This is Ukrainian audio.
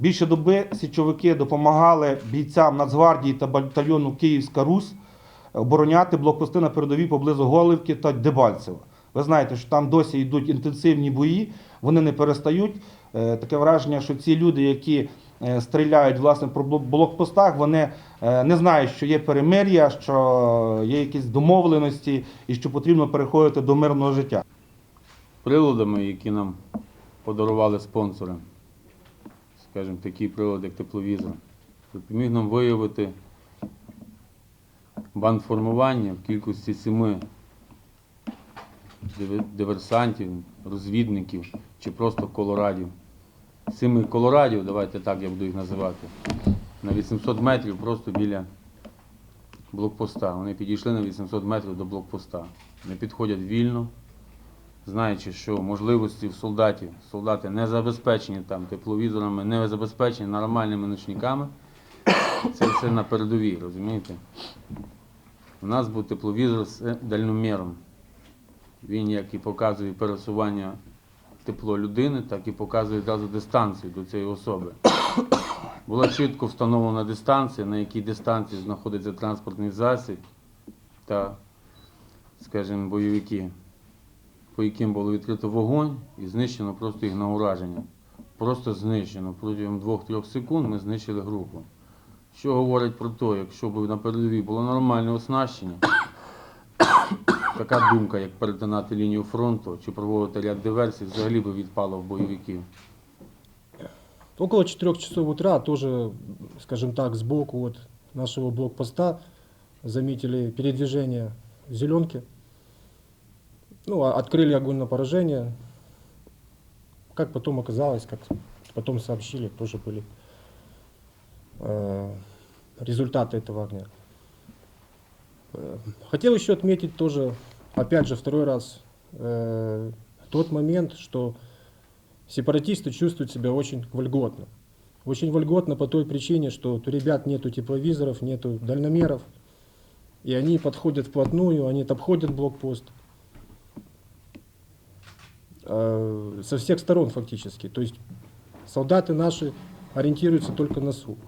Більше доби січовики допомагали бійцям Нацгвардії та батальйону Київська Русь обороняти блокпости на передовій поблизу Голивки та Дебальцева. Ви знаєте, що там досі йдуть інтенсивні бої, вони не перестають. Е, Таке враження, що ці люди, які е, стріляють власне по блокпостах, вони е, не знають, що є перемир'я, що є якісь домовленості і що потрібно переходити до мирного життя. приладами, які нам подарували спонсори. Скажімо, такий прилад, як тепловізор, допоміг нам виявити бандформування в кількості семи диверсантів, розвідників чи просто колорадів. Семи колорадів, давайте так я буду їх називати, на 800 метрів просто біля блокпоста. Вони підійшли на 800 метрів до блокпоста. Не підходять вільно, знаючи, що можливості в солдатів, солдати не забезпечені там тепловізорами, не забезпечені нормальними ночниками, це все на передовій, розумієте? У нас був тепловізор з дальноміром. Він як і показує пересування тепло людини, так і показує одразу дистанцію до цієї особи. Була чітко встановлена дистанція, на якій дистанції знаходиться транспортний засіб та, скажімо, бойовики по яким було відкрито вогонь і знищено просто їх на ураження. Просто знищено. Протягом 2-3 секунд ми знищили групу. Що говорить про те, якщо б на передовій було нормальне оснащення, така думка, як перетинати лінію фронту чи проводити ряд диверсій, взагалі би відпала в бойовиків. Около 4 часов утра тоже, скажем так, сбоку вот нашего блокпоста заметили передвижение зеленки. Ну, а- открыли огонь на поражение. Как потом оказалось, как потом сообщили, тоже были э, результаты этого огня. Э, Хотел еще отметить тоже, опять же, второй раз, э, тот момент, что сепаратисты чувствуют себя очень вольготно. Очень вольготно по той причине, что у ребят нету тепловизоров, нету дальномеров. И они подходят вплотную, они обходят блокпост. Э, Со всех сторон фактически. То есть солдаты наши ориентируются только на слух.